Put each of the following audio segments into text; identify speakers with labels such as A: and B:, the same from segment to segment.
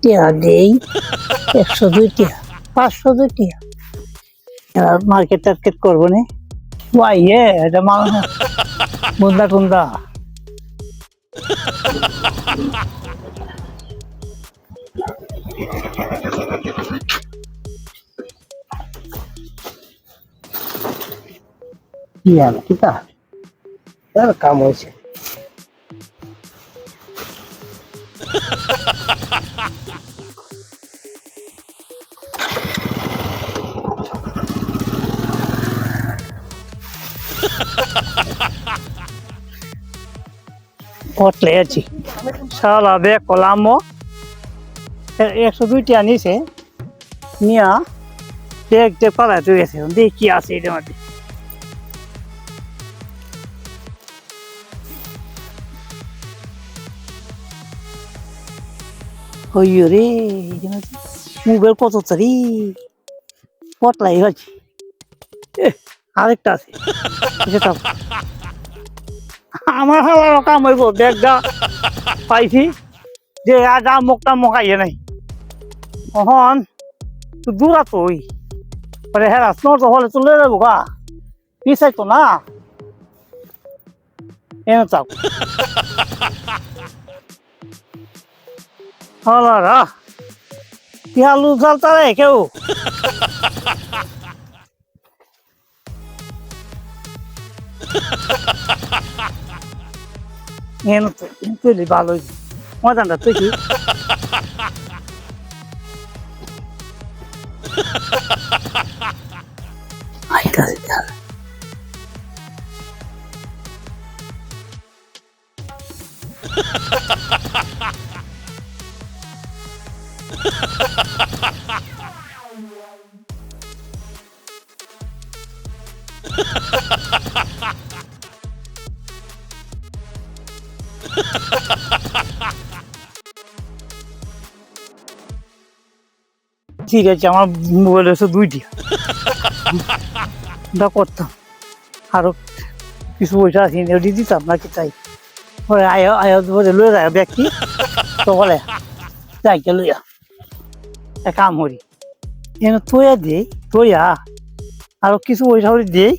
A: টিয়া দেই একশো দুই পাঁচশো দুই মার্কেট টার্কেট করব নি? ওয়াই এ, এটা মানুষ বুন্দা টুন্দা কি আর কিতা এর কাম হয়েছে। পটলে আছি শালা বে কলামো এ- একশো দুইটি আনিছে। নিয়া দেখ দেখ পালা তুই গেছে। দেখ, কি আছে এটার মধ্যে। হইয় রে মোবাইল কত তারি পটলাই হচ্ছে আরেকটা আছে। আমার হালার কাম হইব ব্যাগটা পাইছি। যে আজ মুখটা মকাইয়ে নাই। অহন দূরা ওই। পরে হ্যাঁ রাস্তার তো হলে চলে যাব গা। পিছাই তো না? এনে চাও হলারা পিয়ালু জাল তারে কেউ? এনে তো তুই ভালোই মজানটা তুই কি আইতাছে তাহলে। ঠিক আছে, আমার মোবাইল এসে দুইটি। ওটা করতাম। আরও কিছু পয়সা আছে ওটি দিতাম, নাকি তাই? পরে আয় আয় বলে লয়ে যায়, ব্যক্তি। তো বলে, যাই কে কাম করি। এনে তৈয়া দিই তৈয়া আরও কিছু পয়সা করে দিই।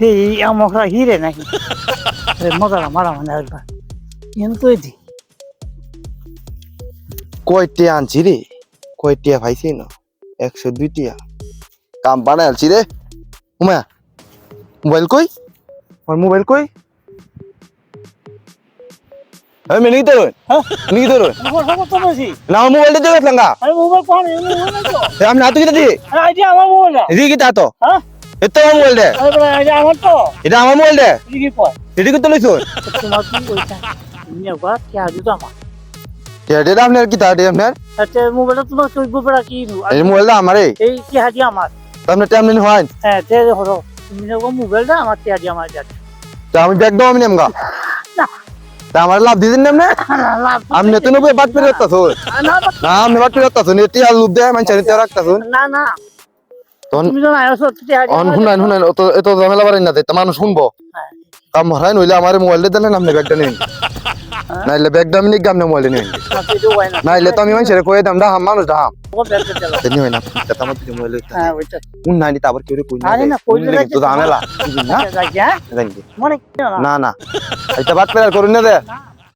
A: দিই আমাকে হিরে নাকি? মজা মারা মানে একবার তৈরি দিই
B: কয়টিয়া আনছি রে? কয়টিয়া পাইছি না? একশো দুইটিয়া। কাম বানাই আনছি রে। উমা মোবাইল কই? আমার মোবাইল কই? আমি মেনে তোর
A: হ্যাঁ?
B: নিয়ে তোর
A: তো বলছি
B: না আমার মোবাইলটা দিয়ে গেছিলাম গা
A: আরে মোবাইল পানি
B: আমি হাতে কিটা দিয়ে
A: এটা আমার মোবাইল
B: এদিকে কিটা তো?
A: হ্যাঁ?
B: এতো আমার মোবাইল দে।
A: এটা আমার তো।
B: এটা আমার মোবাইল দে।
A: এটা কি কয়
B: লইছ।
A: তোমার কি ওইটা নিয়ে কি আজু আমার
B: এটা আপনার কিটা এটা আপনার?
A: আচ্ছা মোবাইলটা তোমার চোখ গোপরা কি
B: এই মোবাইলটা আমারে
A: এই কি হাজি আমার?
B: আপনার টাইম নেই হয়
A: হ্যাঁ তে হলো তুমি দেখো মোবাইলটা আমার তে হাজি আমার যাচ্ছে।
B: তা আমি ব্যাগ দাও আমি নেমগা
A: না।
B: আমার লাভ দিদিন বাদ পেরে রাখতাছ।
A: না
B: আমি বাদ পেরে রাখতাছ। এটি আর লুপ দেয় মানুষ নিতে রাখতাছ।
A: না না। না
B: এত ঝামেলা দেয় মানুষ শুনব। কাম হরাই নইলে আমার মোবাইল দিলেন আপনি ব্যাগটা নিন। নাইলে ব্যাগটা আমি নিগাম না মোবাইল নিন। নাইলে তো আমি মানুষের কয়ে দাম মানুষ ডাহাম না
A: না,
B: এটা বাদ করুন না রে
A: না।